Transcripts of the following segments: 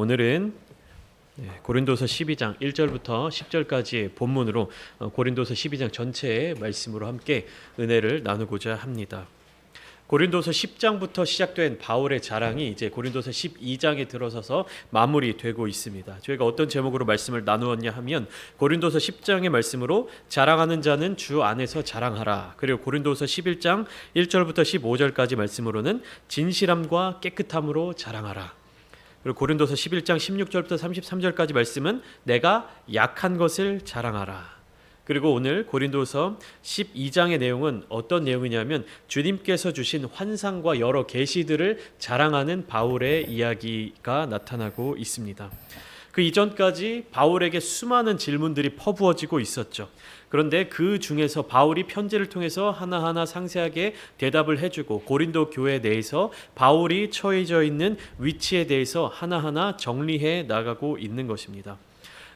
오늘은 네, 고린도서 12장 1절부터 10절까지의 본문으로 어, 고린도서 12장 전체의 말씀으로 함께 은혜를 나누고자 합니다. 고린도서 10장부터 시작된 바울의 자랑이 이제 고린도서 12장에 들어서서 마무리되고 있습니다. 저희가 어떤 제목으로 말씀을 나누었냐 하면 고린도서 10장의 말씀으로 자랑하는 자는 주 안에서 자랑하라. 그리고 고린도서 11장 1절부터 15절까지 말씀으로는 진실함과 깨끗함으로 자랑하라. 그리고 고린도서 11장 16절부터 33절까지 말씀은 내가 약한 것을 자랑하라. 그리고 오늘 고린도서 12장의 내용은 어떤 내용이냐면 주님께서 주신 환상과 여러 계시들을 자랑하는 바울의 이야기가 나타나고 있습니다. 그 이전까지 바울에게 수많은 질문들이 퍼부어지고 있었죠. 그런데 그 중에서 바울이 편지를 통해서 하나하나 상세하게 대답을 해주고 고린도 교회 내에서 바울이 처해져 있는 위치에 대해서 하나하나 정리해 나가고 있는 것입니다.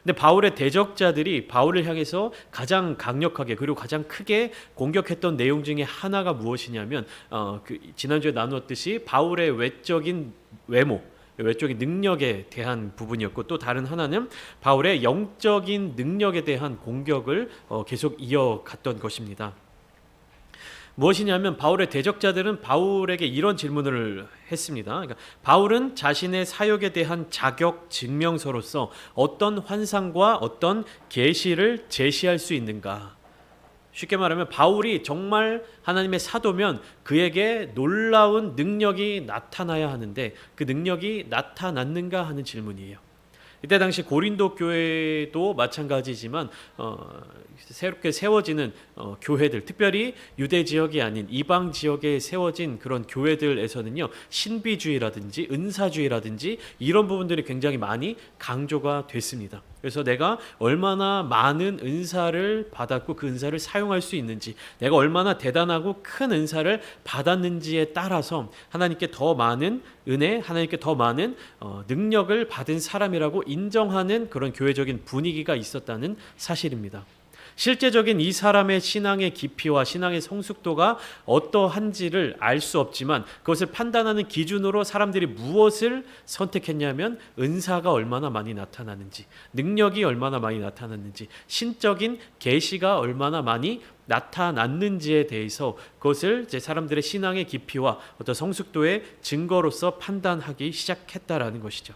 근데 바울의 대적자들이 바울을 향해서 가장 강력하게 그리고 가장 크게 공격했던 내용 중에 하나가 무엇이냐면 어, 그 지난주에 나누었듯이 바울의 외적인 외모 외적인 능력에 대한 부분이었고 또 다른 하나는 바울의 영적인 능력에 대한 공격을 어, 계속 이어갔던 것입니다. 무엇이냐면 바울의 대적자들은 바울에게 이런 질문을 했습니다. 그러니까 바울은 자신의 사역에 대한 자격 증명서로서 어떤 환상과 어떤 계시를 제시할 수 있는가? 쉽게 말하면 바울이 정말 하나님의 사도면 그에게 놀라운 능력이 나타나야 하는데 그 능력이 나타났는가 하는 질문이에요. 이때 당시 고린도 교회도 마찬가지지만 어, 새롭게 세워지는 어, 교회들, 특별히 유대 지역이 아닌 이방 지역에 세워진 그런 교회들에서는요 신비주의라든지 은사주의라든지 이런 부분들이 굉장히 많이 강조가 됐습니다. 그래서 내가 얼마나 많은 은사를 받았고 그 은사를 사용할 수 있는지, 내가 얼마나 대단하고 큰 은사를 받았는지에 따라서 하나님께 더 많은 은혜, 하나님께 더 많은 어, 능력을 받은 사람이라고 인정하는 그런 교회적인 분위기가 있었다는 사실입니다. 실제적인 이 사람의 신앙의 깊이와 신앙의 성숙도가 어떠한지를 알 수 없지만 그것을 판단하는 기준으로 사람들이 무엇을 선택했냐면 은사가 얼마나 많이 나타나는지, 능력이 얼마나 많이 나타났는지, 신적인 계시가 얼마나 많이 나타났는지에 대해서 그것을 이제 사람들의 신앙의 깊이와 어떤 성숙도의 증거로서 판단하기 시작했다라는 것이죠.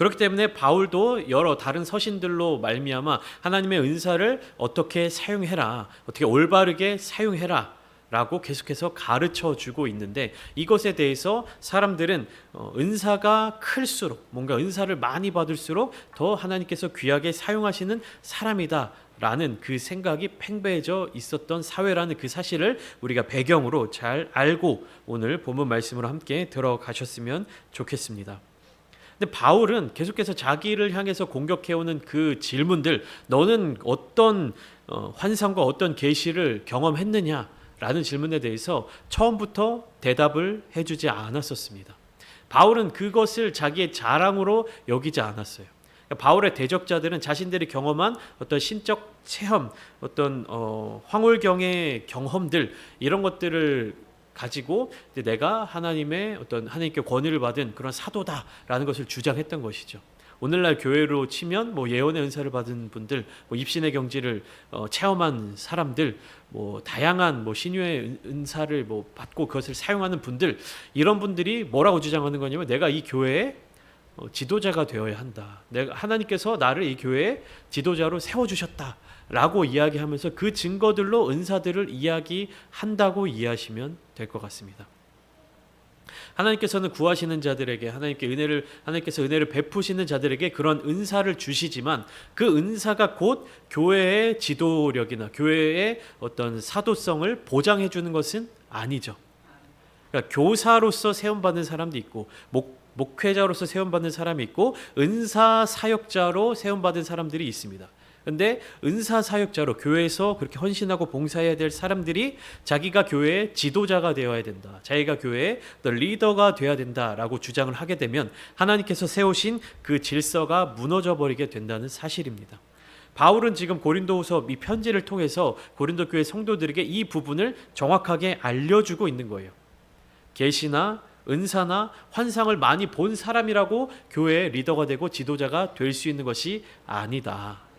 그렇기 때문에 바울도 여러 다른 서신들로 말미암아 하나님의 은사를 어떻게 사용해라, 어떻게 올바르게 사용해라. 라고 계속해서 가르쳐 주고 있는데 이것에 대해서 사람들은 어, 은사가 클수록 뭔가 은사를 많이 받을수록 더 하나님께서 귀하게 사용하시는 사람이다 라는 그 생각이 팽배해져 있었던 사회라는 그 사실을 우리가 배경으로 잘 알고 오늘 본문 말씀으로 함께 들어가셨으면 좋겠습니다. 근데 바울은 계속해서 자기를 향해서 공격해오는 그 질문들, 너는 어떤 어, 환상과 어떤 계시를 경험했느냐라는 질문에 대해서 처음부터 대답을 해주지 않았었습니다. 바울은 그것을 자기의 자랑으로 여기지 않았어요. 그러니까 바울의 대적자들은 자신들이 경험한 어떤 신적 체험, 어떤 어, 황홀경의 경험들 이런 것들을 가지고 내가 하나님의 어떤 하나님께 권위를 받은 그런 사도다라는 것을 주장했던 것이죠. 오늘날 교회로 치면 뭐 예언의 은사를 받은 분들, 뭐 입신의 경지를 어, 체험한 사람들, 뭐 다양한 뭐 신유의 은사를 뭐 받고 그것을 사용하는 분들 이런 분들이 뭐라고 주장하는 거냐면 내가 이 교회에 어, 지도자가 되어야 한다. 내가 하나님께서 나를 이 교회의 지도자로 세워 주셨다. 라고 이야기하면서 그 증거들로 은사들을 이야기한다고 이해하시면 될 것 같습니다. 하나님께서는 구하시는 자들에게 하나님께 은혜를 하나님께서 은혜를 베푸시는 자들에게 그런 은사를 주시지만 그 은사가 곧 교회의 지도력이나 교회의 어떤 사도성을 보장해 주는 것은 아니죠. 그러니까 교사로서 세움 받는 사람도 있고 목 목회자로서 세움 받는 사람이 있고 은사 사역자로 세움 받은 사람들이 있습니다. 근데 은사 사역자로 교회에서 그렇게 헌신하고 봉사해야 될 사람들이 자기가 교회의 지도자가 되어야 된다. 자기가 교회의 리더가 되어야 된다라고 주장을 하게 되면 하나님께서 세우신 그 질서가 무너져 버리게 된다는 사실입니다. 바울은 지금 고린도후서 이 편지를 통해서 고린도 교회 성도들에게 이 부분을 정확하게 알려주고 있는 거예요. 계시나 은사나 환상을 많이 본 사람이라고 교회의 리더가 되고 지도자가 될 수 있는 것이 아니다.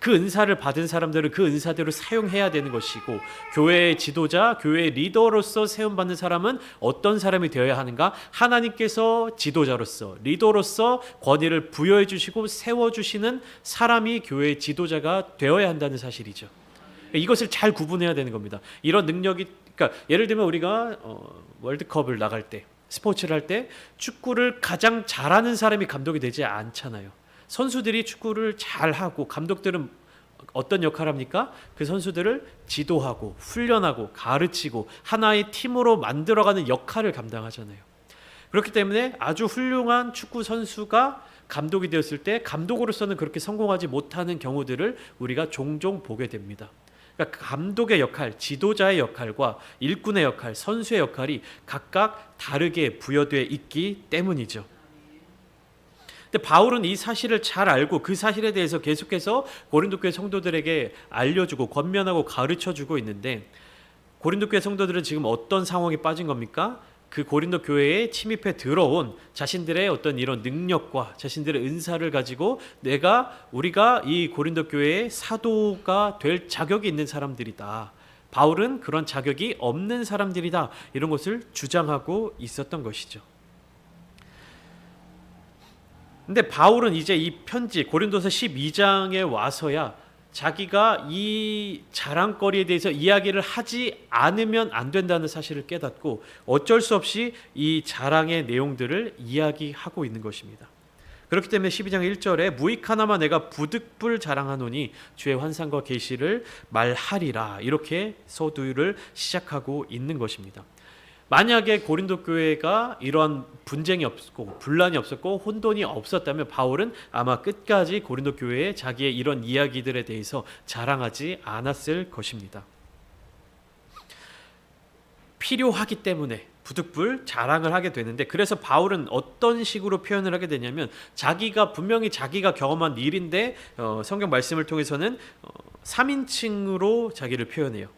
그 은사를 받은 사람들은 그 은사대로 사용해야 되는 것이고 교회의 지도자, 교회의 리더로서 세움 받는 사람은 어떤 사람이 되어야 하는가? 하나님께서 지도자로서 리더로서 권위를 부여해 주시고 세워 주시는 사람이 교회의 지도자가 되어야 한다는 사실이죠. 이것을 잘 구분해야 되는 겁니다. 이런 능력이 그러니까 예를 들면 우리가 어, 월드컵을 나갈 때 스포츠를 할 때 축구를 가장 잘하는 사람이 감독이 되지 않잖아요. 선수들이 축구를 잘하고 감독들은 어떤 역할을 합니까? 그 선수들을 지도하고 훈련하고 가르치고 하나의 팀으로 만들어가는 역할을 감당하잖아요. 그렇기 때문에 아주 훌륭한 축구 선수가 감독이 되었을 때 감독으로서는 그렇게 성공하지 못하는 경우들을 우리가 종종 보게 됩니다. 그러니까 감독의 역할, 지도자의 역할과 일꾼의 역할, 선수의 역할이 각각 다르게 부여되어 있기 때문이죠. 근데 바울은 이 사실을 잘 알고 그 사실에 대해서 계속해서 고린도 교회 성도들에게 알려주고 권면하고 가르쳐 주고 있는데 고린도 교회 성도들은 지금 어떤 상황에 빠진 겁니까? 그 고린도 교회에 침입해 들어온 자신들의 어떤 이런 능력과 자신들의 은사를 가지고 내가 우리가 이 고린도 교회의 사도가 될 자격이 있는 사람들이다. 바울은 그런 자격이 없는 사람들이다. 이런 것을 주장하고 있었던 것이죠. 근데 바울은 이제 이 편지 고린도서 12장에 와서야 자기가 이 자랑거리에 대해서 이야기를 하지 않으면 안 된다는 사실을 깨닫고 어쩔 수 없이 이 자랑의 내용들을 이야기하고 있는 것입니다. 그렇기 때문에 12장 1절에 무익 하나마 내가 부득불 자랑하노니 주의 환상과 계시를 말하리라 이렇게 서두를 시작하고 있는 것입니다. 만약에 고린도 교회가 이러한 분쟁이 없고 분란이 없었고 혼돈이 없었다면 바울은 아마 끝까지 고린도 교회에 자기의 이런 이야기들에 대해서 자랑하지 않았을 것입니다. 필요하기 때문에 부득불 자랑을 하게 되는데 그래서 바울은 어떤 식으로 표현을 하게 되냐면 자기가 분명히 자기가 경험한 일인데 어, 성경 말씀을 통해서는 어, 3인칭으로 자기를 표현해요.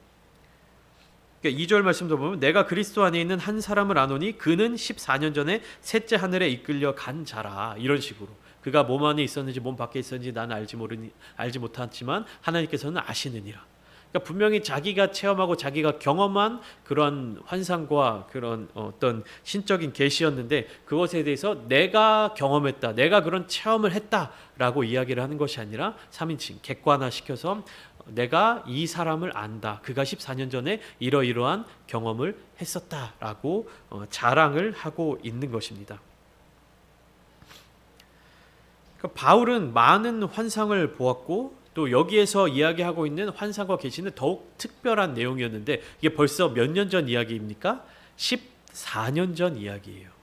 그러니까 2절 말씀도 보면 내가 그리스도 안에 있는 한 사람을 아노니 그는 14년 전에 셋째 하늘에 이끌려 간 자라 이런 식으로 그가 몸 안에 있었는지 몸 밖에 있었는지 나는 알지 모르니 알지 못하지만 하나님께서는 아시느니라. 그러니까 분명히 자기가 체험하고 자기가 경험한 그런 환상과 그런 어떤 신적인 계시였는데 그것에 대해서 내가 경험했다, 내가 그런 체험을 했다라고 이야기를 하는 것이 아니라 3인칭 객관화시켜서 내가 이 사람을 안다. 그가 14년 전에 이러이러한 경험을 했었다라고 어, 자랑을 하고 있는 것입니다. 그러니까 바울은 많은 환상을 보았고 또 여기에서 이야기하고 있는 환상과 계시는 더욱 특별한 내용이었는데 이게 벌써 몇 년 전 이야기입니까? 14년 전 이야기예요.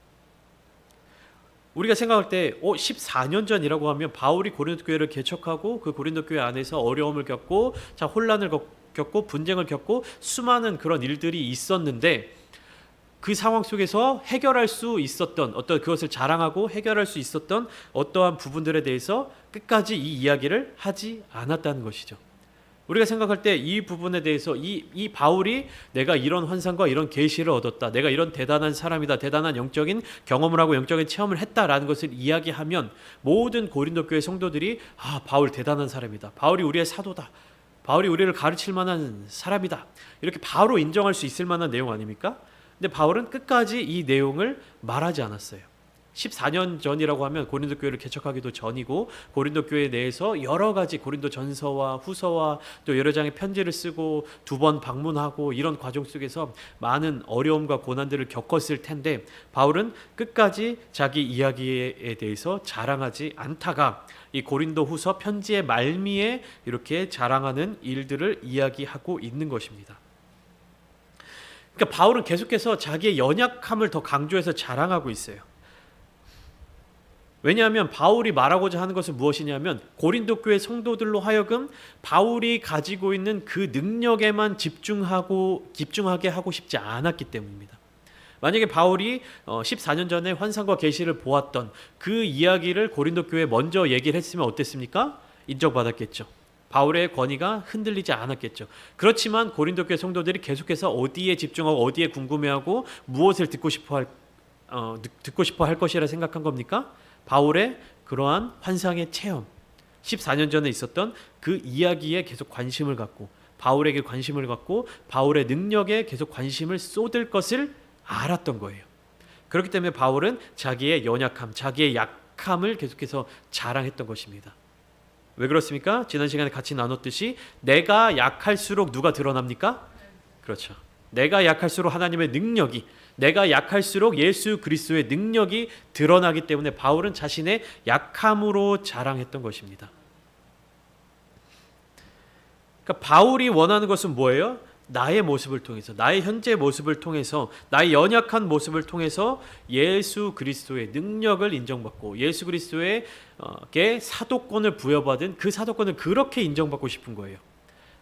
우리가 생각할 때 어, 14년 전이라고 하면 바울이 고린도 교회를 개척하고 그 고린도 교회 안에서 어려움을 겪고 자 혼란을 겪고 분쟁을 겪고 수많은 그런 일들이 있었는데 그 상황 속에서 해결할 수 있었던 어떤 그것을 자랑하고 해결할 수 있었던 어떠한 부분들에 대해서 끝까지 이 이야기를 하지 않았다는 것이죠. 우리가 생각할 때 이 부분에 대해서 이, 이 바울이 내가 이런 환상과 이런 계시를 얻었다. 내가 이런 대단한 사람이다. 대단한 영적인 경험을 하고 영적인 체험을 했다라는 것을 이야기하면 모든 고린도 교회 성도들이 아, 바울 대단한 사람이다. 바울이 우리의 사도다. 바울이 우리를 가르칠 만한 사람이다. 이렇게 바로 인정할 수 있을 만한 내용 아닙니까? 근데 바울은 끝까지 이 내용을 말하지 않았어요. 14년 전이라고 하면 고린도 교회를 개척하기도 전이고 고린도 교회 내에서 여러 가지 고린도 전서와 후서와 또 여러 장의 편지를 쓰고 두 번 방문하고 이런 과정 속에서 많은 어려움과 고난들을 겪었을 텐데 바울은 끝까지 자기 이야기에 대해서 자랑하지 않다가 이 고린도 후서 편지의 말미에 이렇게 자랑하는 일들을 이야기하고 있는 것입니다. 그러니까 바울은 계속해서 자기의 연약함을 더 강조해서 자랑하고 있어요. 왜냐하면 바울이 말하고자 하는 것은 무엇이냐면 고린도 교회 성도들로 하여금 바울이 가지고 있는 그 능력에만 집중하고 집중하게 하고 싶지 않았기 때문입니다. 만약에 바울이 14년 어, 전에 환상과 계시를 보았던 그 이야기를 고린도 교회에 먼저 얘기를 했으면 어땠습니까? 인정받았겠죠. 바울의 권위가 흔들리지 않았겠죠. 그렇지만 고린도 교회 성도들이 계속해서 어디에 집중하고 어디에 궁금해하고 무엇을 듣고 싶어 할 어, 듣- 듣고 싶어 할 것이라 생각한 겁니까? 바울의 그러한 환상의 체험, 14년 전에 있었던 그 이야기에 계속 관심을 갖고 바울에게 관심을 갖고 바울의 능력에 계속 관심을 쏟을 것을 알았던 거예요. 그렇기 때문에 바울은 자기의 연약함, 자기의 약함을 계속해서 자랑했던 것입니다. 왜 그렇습니까? 지난 시간에 같이 나눴듯이 내가 약할수록 누가 드러납니까? 그렇죠. 내가 약할수록 하나님의 능력이 내가 약할수록 예수 그리스도의 능력이 드러나기 때문에 바울은 자신의 약함으로 자랑했던 것입니다. 그러니까 바울이 원하는 것은 뭐예요? 나의 모습을 통해서 나의 현재 모습을 통해서 나의 연약한 모습을 통해서 예수 그리스도의 능력을 인정받고 예수 그리스도에게 사도권을 부여받은 그 사도권을 그렇게 인정받고 싶은 거예요.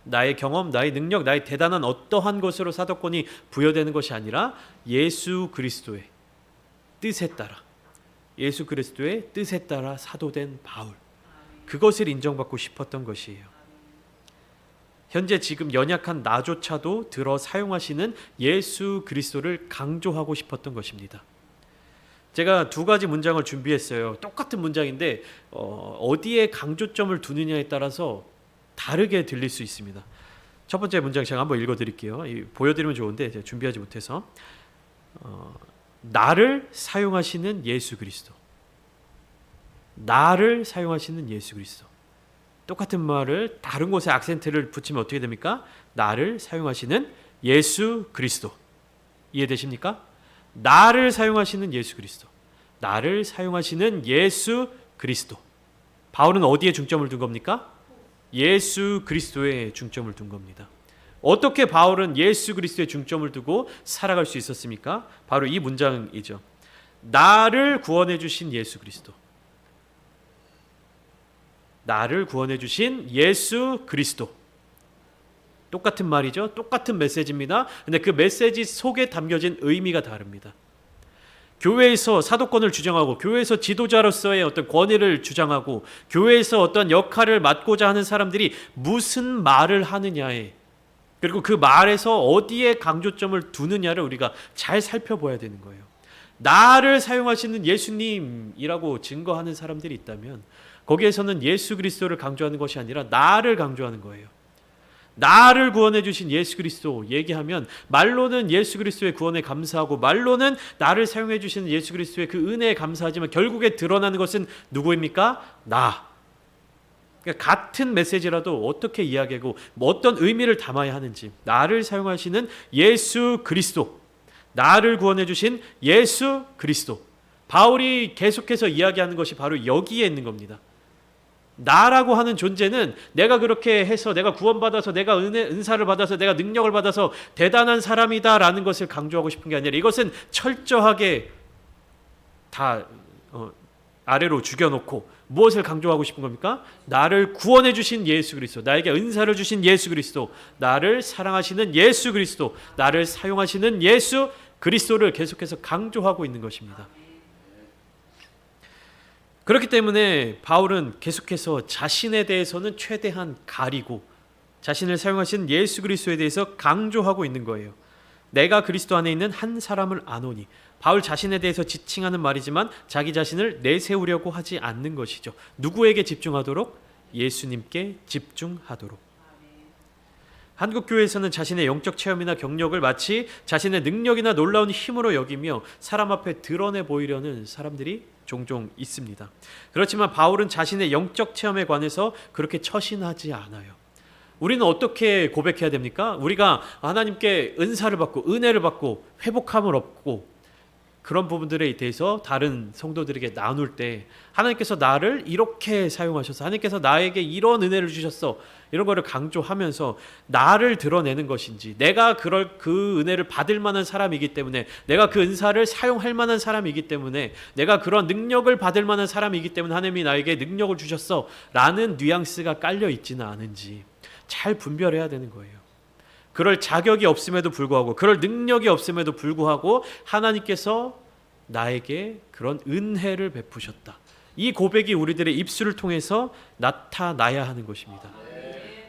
나의 경험, 나의 능력, 나의 대단한 어떠한 것으로 사도권이 부여되는 것이 아니라 예수 그리스도의 뜻에 따라 예수 그리스도의 뜻에 따라 사도된 바울 그것을 인정받고 싶었던 것이에요. 현재 지금 연약한 나조차도 들어 사용하시는 예수 그리스도를 강조하고 싶었던 것입니다. 제가 두 가지 문장을 준비했어요. 똑같은 문장인데 어, 어디에 강조점을 두느냐에 따라서 다르게 들릴 수 있습니다. 첫 번째 문장 제가 한번 읽어드릴게요. 이, 보여드리면 좋은데 제가 준비하지 못해서 어, 나를 사용하시는 예수 그리스도. 나를 사용하시는 예수 그리스도. 똑같은 말을 다른 곳에 악센트를 붙이면 어떻게 됩니까? 나를 사용하시는 예수 그리스도. 이해되십니까? 나를 사용하시는 예수 그리스도. 나를 사용하시는 예수 그리스도. 바울은 어디에 중점을 둔 겁니까? 예수 그리스도에 중점을 둔 겁니다. 어떻게 바울은 예수 그리스도에 중점을 두고 살아갈 수 있었습니까? 바로 이 문장이죠. 나를 구원해 주신 예수 그리스도. 나를 구원해 주신 예수 그리스도. 똑같은 말이죠. 똑같은 메시지입니다. 근데 그 메시지 속에 담겨진 의미가 다릅니다. 교회에서 사도권을 주장하고 교회에서 지도자로서의 어떤 권위를 주장하고 교회에서 어떤 역할을 맡고자 하는 사람들이 무슨 말을 하느냐에 그리고 그 말에서 어디에 강조점을 두느냐를 우리가 잘 살펴봐야 되는 거예요. 나를 사용하시는 예수님이라고 증거하는 사람들이 있다면 거기에서는 예수 그리스도를 강조하는 것이 아니라 나를 강조하는 거예요. 나를 구원해 주신 예수 그리스도 얘기하면 말로는 예수 그리스도의 구원에 감사하고 말로는 나를 사용해 주시는 예수 그리스도의 그 은혜에 감사하지만 결국에 드러나는 것은 누구입니까? 나. 그러니까 같은 메시지라도 어떻게 이야기하고 뭐 어떤 의미를 담아야 하는지 나를 사용하시는 예수 그리스도 나를 구원해 주신 예수 그리스도 바울이 계속해서 이야기하는 것이 바로 여기에 있는 겁니다. 나라고 하는 존재는 내가 그렇게 해서 내가 구원받아서 내가 은혜 은사를 받아서 내가 능력을 받아서 대단한 사람이다라는 것을 강조하고 싶은 게 아니라 이것은 철저하게 다 어, 아래로 죽여놓고 무엇을 강조하고 싶은 겁니까? 나를 구원해 주신 예수 그리스도, 나에게 은사를 주신 예수 그리스도, 나를 사랑하시는 예수 그리스도, 나를 사용하시는 예수 그리스도를 계속해서 강조하고 있는 것입니다. 그렇기 때문에 바울은 계속해서 자신에 대해서는 최대한 가리고 자신을 사용하신 예수 그리스도에 대해서 강조하고 있는 거예요. 내가 그리스도 안에 있는 한 사람을 아노니 바울 자신에 대해서 지칭하는 말이지만 자기 자신을 내세우려고 하지 않는 것이죠. 누구에게 집중하도록? 예수님께 집중하도록. 한국 교회에서는 자신의 영적 체험이나 경력을 마치 자신의 능력이나 놀라운 힘으로 여기며 사람 앞에 드러내 보이려는 사람들이 종종 있습니다. 그렇지만 바울은 자신의 영적 체험에 관해서 그렇게 처신하지 않아요. 우리는 어떻게 고백해야 됩니까? 우리가 하나님께 은사를 받고 은혜를 받고 회복함을 얻고 그런 부분들에 대해서 다른 성도들에게 나눌 때 하나님께서 나를 이렇게 사용하셔서 하나님께서 나에게 이런 은혜를 주셨어 이런 거를 강조하면서 나를 드러내는 것인지 내가 그럴 그 은혜를 받을 만한 사람이기 때문에 내가 그 은사를 사용할 만한 사람이기 때문에 내가 그런 능력을 받을 만한 사람이기 때문에 하나님이 나에게 능력을 주셨어라는 뉘앙스가 깔려 있지는 않은지 잘 분별해야 되는 거예요. 그럴 자격이 없음에도 불구하고 그럴 능력이 없음에도 불구하고 하나님께서 나에게 그런 은혜를 베푸셨다. 이 고백이 우리들의 입술을 통해서 나타나야 하는 것입니다.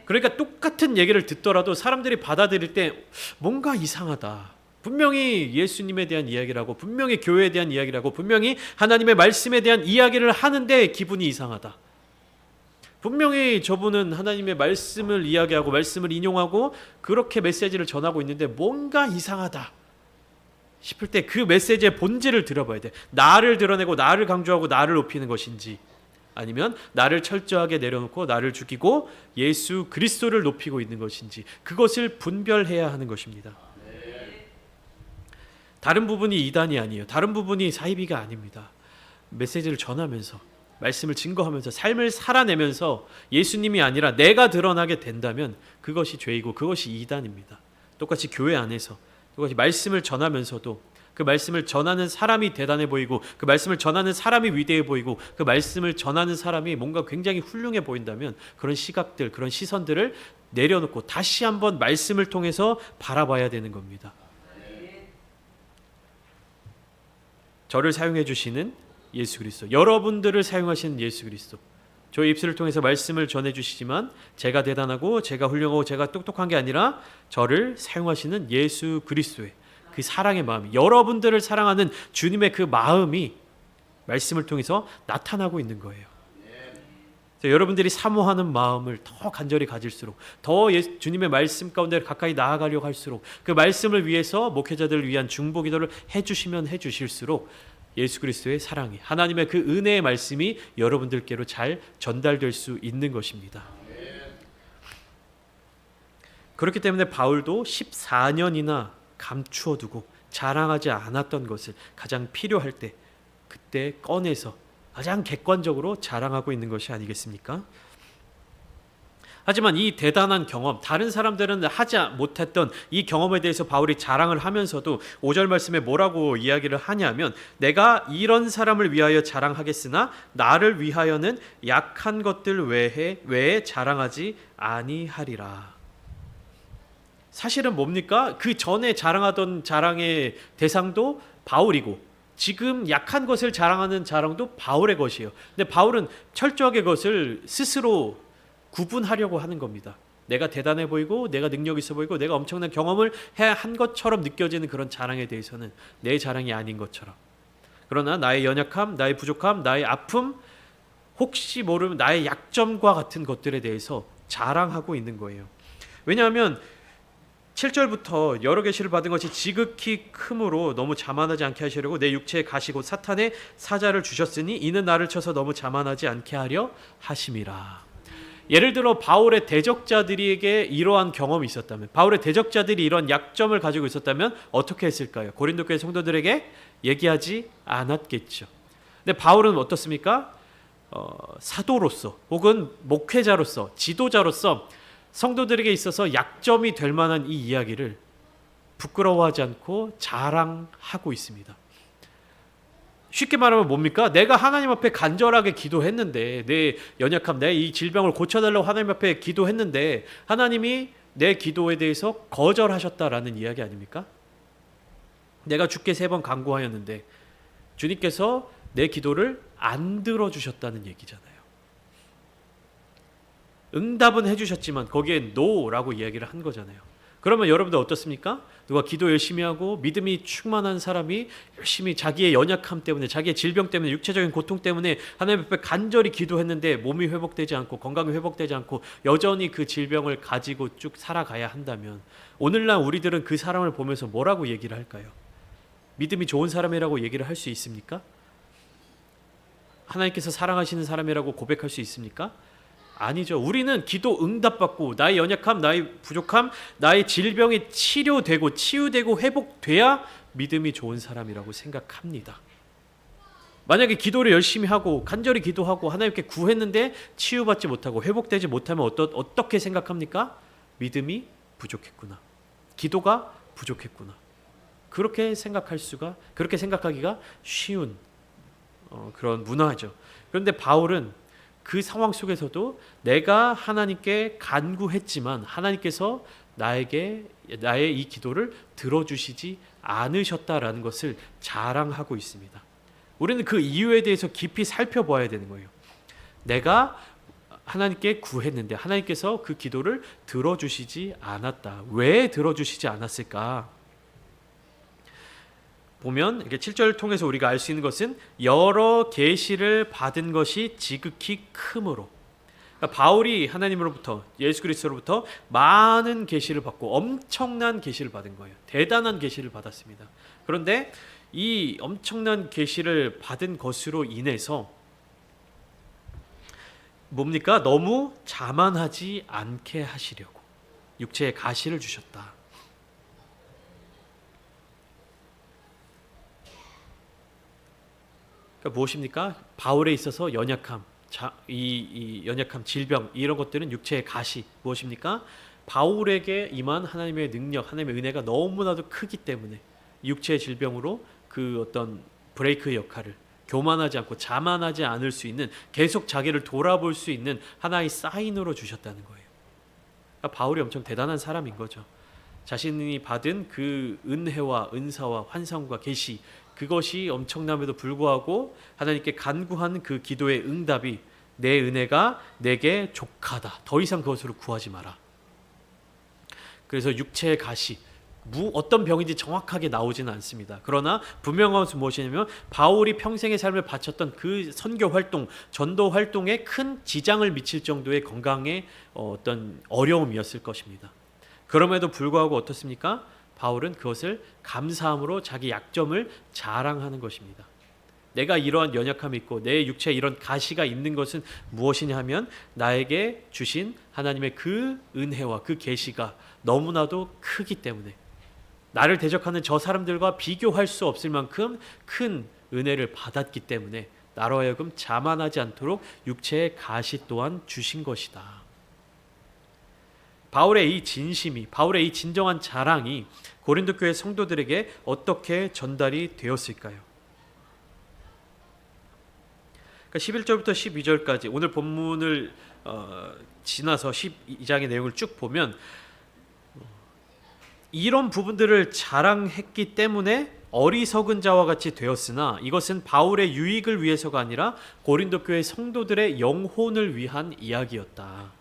그러니까 똑같은 얘기를 듣더라도 사람들이 받아들일 때 뭔가 이상하다. 분명히 예수님에 대한 이야기라고 분명히 교회에 대한 이야기라고 분명히 하나님의 말씀에 대한 이야기를 하는데 기분이 이상하다. 분명히 저분은 하나님의 말씀을 이야기하고 말씀을 인용하고 그렇게 메시지를 전하고 있는데 뭔가 이상하다. 싶을 때 그 메시지의 본질을 들어봐야 돼. 나를 드러내고 나를 강조하고 나를 높이는 것인지 아니면 나를 철저하게 내려놓고 나를 죽이고 예수 그리스도를 높이고 있는 것인지 그것을 분별해야 하는 것입니다. 다른 부분이 이단이 아니에요. 다른 부분이 사이비가 아닙니다. 메시지를 전하면서 말씀을 증거하면서 삶을 살아내면서 예수님이 아니라 내가 드러나게 된다면 그것이 죄이고 그것이 이단입니다. 똑같이 교회 안에서 똑같이 말씀을 전하면서도 그 말씀을 전하는 사람이 대단해 보이고 그 말씀을 전하는 사람이 위대해 보이고 그 말씀을 전하는 사람이 뭔가 굉장히 훌륭해 보인다면 그런 시각들 그런 시선들을 내려놓고 다시 한번 말씀을 통해서 바라봐야 되는 겁니다. 저를 사용해 주시는 예수 그리스도 여러분들을 사용하시는 예수 그리스도 저의 입술을 통해서 말씀을 전해 주시지만 제가 대단하고 제가 훌륭하고 제가 똑똑한 게 아니라 저를 사용하시는 예수 그리스도의 그 사랑의 마음이 여러분들을 사랑하는 주님의 그 마음이 말씀을 통해서 나타나고 있는 거예요. 여러분들이 사모하는 마음을 더 간절히 가질수록 더 예, 주님의 말씀 가운데 가까이 나아가려고 할수록 그 말씀을 위해서 목회자들을 위한 중보 기도를 해주시면 해주실수록 예수 그리스도의 사랑이 하나님의 그 은혜의 말씀이 여러분들께로 잘 전달될 수 있는 것입니다. 그렇기 때문에 바울도 14년이나 감추어 두고 자랑하지 않았던 것을 가장 필요할 때 그때 꺼내서 가장 객관적으로 자랑하고 있는 것이 아니겠습니까? 하지만 이 대단한 경험, 다른 사람들은 하지 못했던 이 경험에 대해서 바울이 자랑을 하면서도 5절 말씀에 뭐라고 이야기를 하냐면 내가 이런 사람을 위하여 자랑하겠으나 나를 위하여는 약한 것들 외에 외에 자랑하지 아니하리라. 사실은 뭡니까? 그 전에 자랑하던 자랑의 대상도 바울이고 지금 약한 것을 자랑하는 자랑도 바울의 것이에요. 근데 바울은 철저하게 그것을 스스로 구분하려고 하는 겁니다. 내가 대단해 보이고 내가 능력 있어 보이고 내가 엄청난 경험을 한 것처럼 느껴지는 그런 자랑에 대해서는 내 자랑이 아닌 것처럼. 그러나 나의 연약함, 나의 부족함, 나의 아픔, 혹시 모르면 나의 약점과 같은 것들에 대해서 자랑하고 있는 거예요. 왜냐하면 7절부터 여러 계시를 받은 것이 지극히 크므로 너무 자만하지 않게 하시려고 내 육체에 가시고 사탄의 사자를 주셨으니 이는 나를 쳐서 너무 자만하지 않게 하려 하심이라. 예를 들어 바울의 대적자들에게 이러한 경험이 있었다면 바울의 대적자들이 이런 약점을 가지고 있었다면 어떻게 했을까요? 고린도 교회 성도들에게 얘기하지 않았겠죠. 근데 바울은 어떻습니까? 어, 사도로서 혹은 목회자로서 지도자로서 성도들에게 있어서 약점이 될 만한 이 이야기를 부끄러워하지 않고 자랑하고 있습니다. 쉽게 말하면 뭡니까? 내가 하나님 앞에 간절하게 기도했는데 내 연약함, 내 이 질병을 고쳐달라고 하나님 앞에 기도했는데 하나님이 내 기도에 대해서 거절하셨다라는 이야기 아닙니까? 내가 주께 세 번 간구하였는데 주님께서 내 기도를 안 들어주셨다는 얘기잖아요. 응답은 해주셨지만 거기에 노라고 이야기를 한 거잖아요. 그러면 여러분들 어떻습니까? 누가 기도 열심히 하고 믿음이 충만한 사람이 열심히 자기의 연약함 때문에 자기의 질병 때문에 육체적인 고통 때문에 하나님 앞에 간절히 기도했는데 몸이 회복되지 않고 건강이 회복되지 않고 여전히 그 질병을 가지고 쭉 살아가야 한다면 오늘날 우리들은 그 사람을 보면서 뭐라고 얘기를 할까요? 믿음이 좋은 사람이라고 얘기를 할 수 있습니까? 하나님께서 사랑하시는 사람이라고 고백할 수 있습니까? 아니죠. 우리는 기도 응답받고 나의 연약함, 나의 부족함, 나의 질병이 치료되고 치유되고 회복돼야 믿음이 좋은 사람이라고 생각합니다. 만약에 기도를 열심히 하고 간절히 기도하고 하나님께 구했는데 치유받지 못하고 회복되지 못하면 어떠, 어떻게 생각합니까? 믿음이 부족했구나. 기도가 부족했구나. 그렇게 생각할 수가 그렇게 생각하기가 쉬운 어, 그런 문화죠. 그런데 바울은 그 상황 속에서도 내가 하나님께 간구했지만 하나님께서 나에게 나의 이 기도를 들어주시지 않으셨다라는 것을 자랑하고 있습니다. 우리는 그 이유에 대해서 깊이 살펴봐야 되는 거예요. 내가 하나님께 구했는데 하나님께서 그 기도를 들어주시지 않았다. 왜 들어주시지 않았을까? 보면 이렇게 7절을 통해서 우리가 알 수 있는 것은 여러 계시를 받은 것이 지극히 크므로 그러니까 바울이 하나님으로부터 예수 그리스도로부터 많은 계시를 받고 엄청난 계시를 받은 거예요. 대단한 계시를 받았습니다. 그런데 이 엄청난 계시를 받은 것으로 인해서 뭡니까? 너무 자만하지 않게 하시려고 육체의 가시를 주셨다. 그러니까 무엇입니까? 바울에 있어서 연약함, 자, 이, 이 연약함, 질병 이런 것들은 육체의 가시 무엇입니까? 바울에게 임한 하나님의 능력, 하나님의 은혜가 너무나도 크기 때문에 육체의 질병으로 그 어떤 브레이크 역할을 교만하지 않고 자만하지 않을 수 있는 계속 자기를 돌아볼 수 있는 하나의 사인으로 주셨다는 거예요. 그러니까 바울이 엄청 대단한 사람인 거죠. 자신이 받은 그 은혜와 은사와 환상과 계시 그것이 엄청남에도 불구하고 하나님께 간구한 그 기도의 응답이 내 은혜가 내게 족하다. 더 이상 그것으로 구하지 마라. 그래서 육체의 가시 무 어떤 병인지 정확하게 나오지는 않습니다. 그러나 분명한 것은 무엇이냐면 바울이 평생의 삶을 바쳤던 그 선교 활동, 전도 활동에 큰 지장을 미칠 정도의 건강의 어, 어떤 어려움이었을 것입니다. 그럼에도 불구하고 어떻습니까? 바울은 그것을 감사함으로 자기 약점을 자랑하는 것입니다. 내가 이러한 연약함이 있고 내 육체에 이런 가시가 있는 것은 무엇이냐 하면 나에게 주신 하나님의 그 은혜와 그 계시가 너무나도 크기 때문에 나를 대적하는 저 사람들과 비교할 수 없을 만큼 큰 은혜를 받았기 때문에 나로 하여금 자만하지 않도록 육체의 가시 또한 주신 것이다. 바울의 이 진심이 바울의 이 진정한 자랑이 고린도 교회 성도들에게 어떻게 전달이 되었을까요? 그러니까 11절부터 12절까지 오늘 본문을 어, 지나서 12장의 내용을 쭉 보면 이런 부분들을 자랑했기 때문에 어리석은 자와 같이 되었으나 이것은 바울의 유익을 위해서가 아니라 고린도 교회 성도들의 영혼을 위한 이야기였다.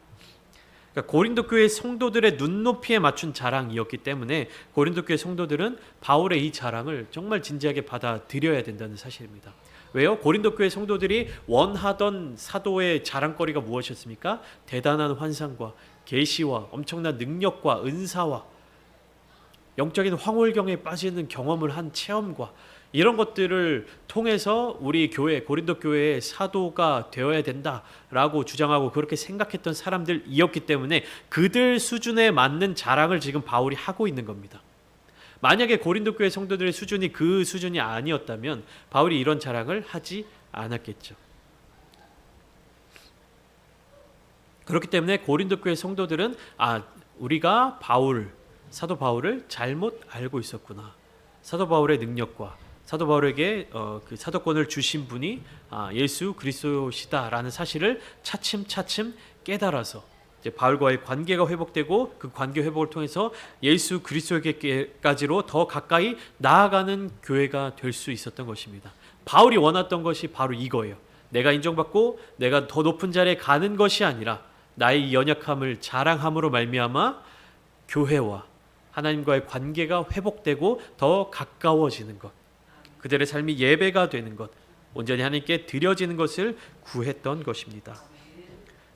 그러니까 고린도 교회 성도들의 눈높이에 맞춘 자랑이었기 때문에 고린도 교회 성도들은 바울의 이 자랑을 정말 진지하게 받아들여야 된다는 사실입니다. 왜요? 고린도 교회 성도들이 원하던 사도의 자랑거리가 무엇이었습니까? 대단한 환상과 계시와 엄청난 능력과 은사와 영적인 황홀경에 빠지는 경험을 한 체험과 이런 것들을 통해서 우리 교회 고린도 교회의 사도가 되어야 된다라고 주장하고 그렇게 생각했던 사람들이었기 때문에 그들 수준에 맞는 자랑을 지금 바울이 하고 있는 겁니다. 만약에 고린도 교회 성도들의 수준이 그 수준이 아니었다면 바울이 이런 자랑을 하지 않았겠죠. 그렇기 때문에 고린도 교회 성도들은 아 우리가 바울 사도 바울을 잘못 알고 있었구나. 사도 바울의 능력과 사도 바울에게 어, 그 사도권을 주신 분이 아, 예수 그리스도시다라는 사실을 차츰 차츰 깨달아서 이제 바울과의 관계가 회복되고 그 관계 회복을 통해서 예수 그리스도에게까지로 더 가까이 나아가는 교회가 될 수 있었던 것입니다. 바울이 원했던 것이 바로 이거예요. 내가 인정받고 내가 더 높은 자리에 가는 것이 아니라 나의 연약함을 자랑함으로 말미암아 교회와 하나님과의 관계가 회복되고 더 가까워지는 것. 그들의 삶이 예배가 되는 것. 온전히 하나님께 드려지는 것을 구했던 것입니다.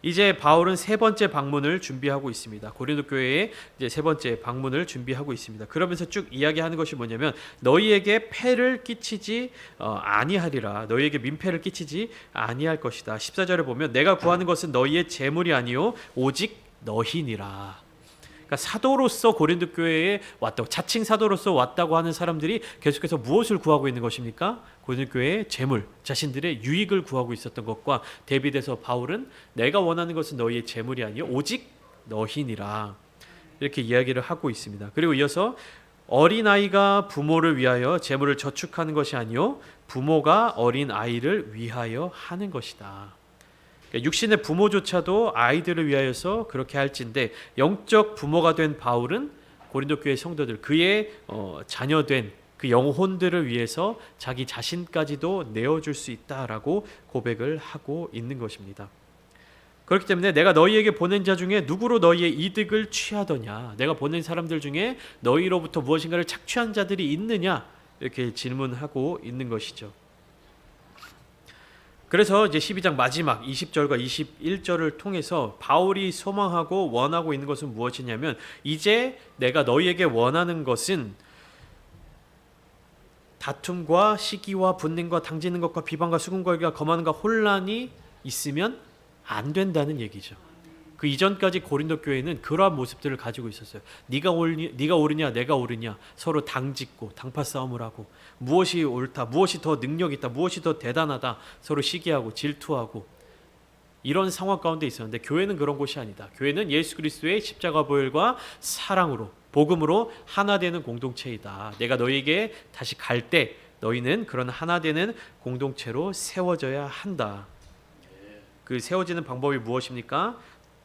이제 바울은 세 번째 방문을 준비하고 있습니다. 고린도 교회에 이제 세 번째 방문을 준비하고 있습니다. 그러면서 쭉 이야기하는 것이 뭐냐면 너희에게 폐를 끼치지 어, 아니하리라. 너희에게 민폐를 끼치지 아니할 것이다. 14절에 보면 내가 구하는 것은 너희의 재물이 아니요 오직 너희니라. 그러니까 사도로서 고린도 교회에 왔다고 자칭 사도로서 왔다고 하는 사람들이 계속해서 무엇을 구하고 있는 것입니까? 고린도 교회의 재물, 자신들의 유익을 구하고 있었던 것과 대비돼서 바울은 내가 원하는 것은 너희의 재물이 아니요 오직 너희니라 이렇게 이야기를 하고 있습니다. 그리고 이어서 어린 아이가 부모를 위하여 재물을 저축하는 것이 아니요 부모가 어린 아이를 위하여 하는 것이다. 그러니까 육신의 부모조차도 아이들을 위하여서 그렇게 할진데 영적 부모가 된 바울은 고린도 교회 성도들 그의 어, 자녀된 그 영혼들을 위해서 자기 자신까지도 내어줄 수 있다라고 고백을 하고 있는 것입니다. 그렇기 때문에 내가 너희에게 보낸 자 중에 누구로 너희의 이득을 취하더냐? 내가 보낸 사람들 중에 너희로부터 무엇인가를 착취한 자들이 있느냐? 이렇게 질문하고 있는 것이죠. 그래서 이제 12장 마지막 20절과 21절을 통해서 바울이 소망하고 원하고 있는 것은 무엇이냐면 이제 내가 너희에게 원하는 것은 다툼과 시기와 분쟁과 당지는 것과 비방과 수군거리가 거만과 혼란이 있으면 안 된다는 얘기죠. 그 이전까지 고린도 교회는 그러한 모습들을 가지고 있었어요. 네가 옳니, 네가 옳으냐, 내가 옳으냐, 서로 당짓고 당파 싸움을 하고 무엇이 옳다, 무엇이 더 능력 있다, 무엇이 더 대단하다, 서로 시기하고 질투하고 이런 상황 가운데 있었는데 교회는 그런 곳이 아니다. 교회는 예수 그리스도의 십자가 보혈과 사랑으로 복음으로 하나 되는 공동체이다. 내가 너희에게 다시 갈 때 너희는 그런 하나 되는 공동체로 세워져야 한다. 그 세워지는 방법이 무엇입니까?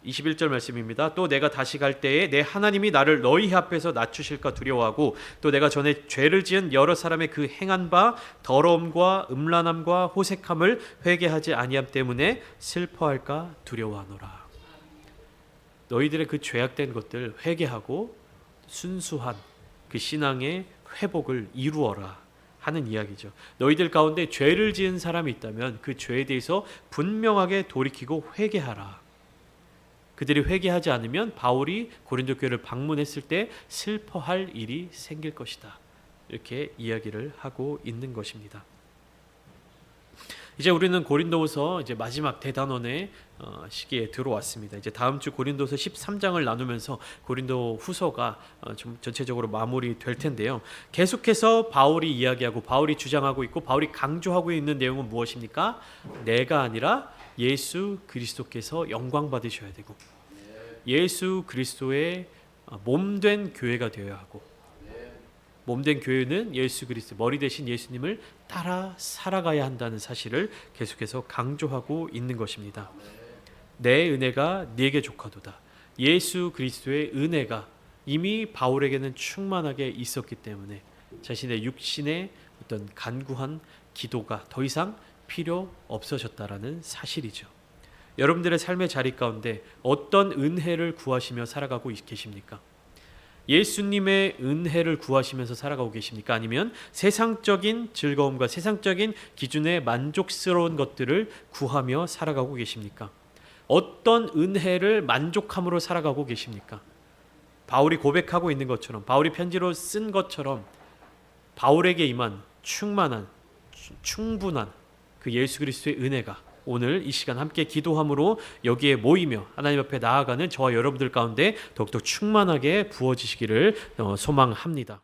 21절 말씀입니다. 또 내가 다시 갈 때에 내 하나님이 나를 너희 앞에서 낮추실까 두려워하고 또 내가 전에 죄를 지은 여러 사람의 그 행한 바 더러움과 음란함과 호색함을 회개하지 아니함 때문에 슬퍼할까 두려워하노라. 너희들의 그 죄악된 것들 회개하고 순수한 그 신앙의 회복을 이루어라 하는 이야기죠. 너희들 가운데 죄를 지은 사람이 있다면 그 죄에 대해서 분명하게 돌이키고 회개하라. 그들이 회개하지 않으면 바울이 고린도 교회를 방문했을 때 슬퍼할 일이 생길 것이다. 이렇게 이야기를 하고 있는 것입니다. 이제 우리는 고린도후서 이제 마지막 대단원의 어, 시기에 들어왔습니다. 이제 다음 주 고린도서 13장을 나누면서 고린도 후서가 어, 좀 전체적으로 마무리될 텐데요. 계속해서 바울이 이야기하고 바울이 주장하고 있고 바울이 강조하고 있는 내용은 무엇입니까? 내가 아니라 예수 그리스도께서 영광 받으셔야 되고 예수 그리스도의 어, 몸된 교회가 되어야 하고 몸된 교회는 예수 그리스도 머리 대신 예수님을 따라 살아가야 한다는 사실을 계속해서 강조하고 있는 것입니다. 내 은혜가 네게 족하도다. 예수 그리스도의 은혜가 이미 바울에게는 충만하게 있었기 때문에 자신의 육신의 어떤 간구한 기도가 더 이상 필요 없어졌다라는 사실이죠. 여러분들의 삶의 자리 가운데 어떤 은혜를 구하시며 살아가고 계십니까? 예수님의 은혜를 구하시면서 살아가고 계십니까? 아니면 세상적인 즐거움과 세상적인 기준의 만족스러운 것들을 구하며 살아가고 계십니까? 어떤 은혜를 만족함으로 살아가고 계십니까? 바울이 고백하고 있는 것처럼 바울이 편지로 쓴 것처럼 바울에게 임한 충만한 충분한 그 예수 그리스도의 은혜가 오늘 이 시간 함께 기도함으로 여기에 모이며 하나님 앞에 나아가는 저와 여러분들 가운데 더욱더 충만하게 부어지시기를 어, 소망합니다.